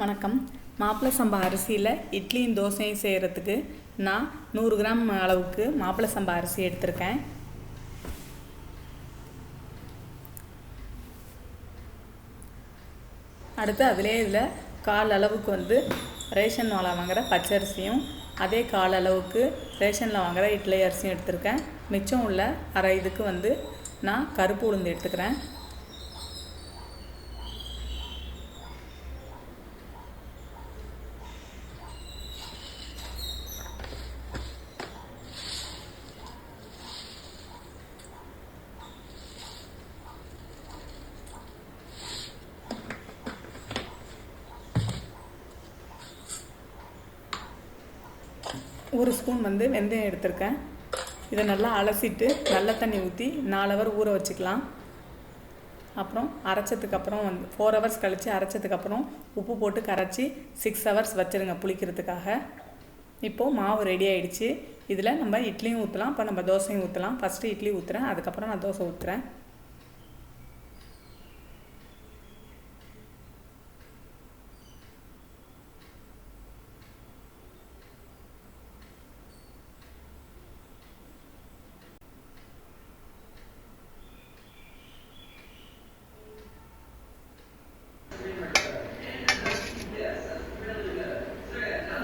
வணக்கம். மாப்பிள்ளை சம்பா அரிசியில் இட்லியும் தோசையும் செய்கிறதுக்கு நான் நூறு கிராம் அளவுக்கு மாப்பிள்ளை சம்பா அரிசி எடுத்திருக்கேன். அடுத்து அதிலே இதில் கால் அளவுக்கு வந்து ரேஷன் வாழை வாங்குகிற பச்சை அரிசியும் அதே கால் அளவுக்கு ரேஷனில் வாங்குகிற இட்லி அரிசியும் எடுத்திருக்கேன். மிச்சம் உள்ள அரை இதுக்கு வந்து நான் கருப்பு உளுந்து எடுத்துக்கிறேன். ஒரு ஸ்பூன் வந்து வெந்தயம் எடுத்திருக்கேன். இதை நல்லா அலசிட்டு நல்ல தண்ணி ஊற்றி நாலு ஹவர் ஊற வச்சுக்கலாம். அப்புறம் அரைச்சதுக்கப்புறம் வந்து ஃபோர் ஹவர்ஸ் கழித்து அரைச்சதுக்கப்புறம் உப்பு போட்டு கரைச்சி சிக்ஸ் ஹவர்ஸ் வச்சுருங்க புளிக்கிறதுக்காக. இப்போது மாவு ரெடி ஆயிடுச்சு. இதில் நம்ம இட்லியும் ஊற்றலாம் இப்போ நம்ம தோசையும் ஊற்றலாம் ஃபஸ்ட்டு இட்லி ஊற்றுறேன் அதுக்கப்புறம் நான் தோசை ஊற்றுறேன்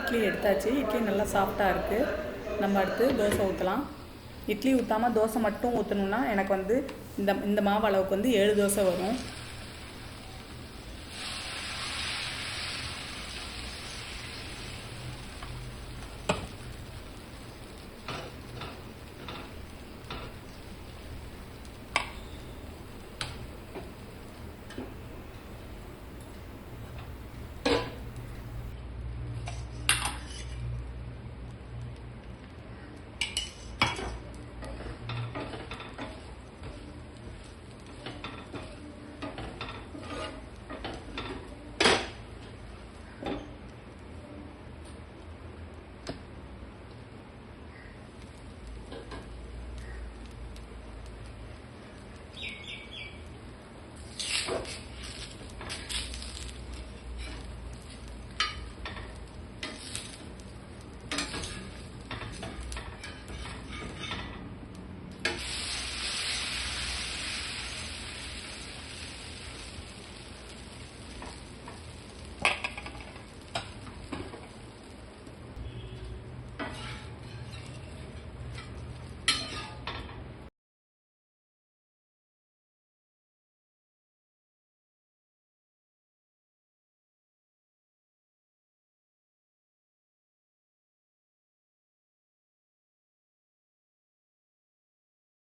இட்லி எடுத்தாச்சு. இட்லி நல்லா சாஃப்டாக இருக்குது நம்ம அடுத்து தோசை ஊற்றலாம் இட்லி ஊற்றாமல் தோசை மட்டும் ஊற்றணுன்னா எனக்கு வந்து இந்த இந்த மாவு அளவுக்கு வந்து ஏழு தோசை வரும்.